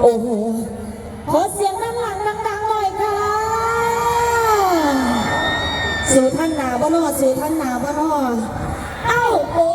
โอ้โห ขอเสียงด้านหลังดังๆหน่อยค่ะ สู่ท่านนาบ่รอสู่ท่านนาบ่รอเอ้าโอ้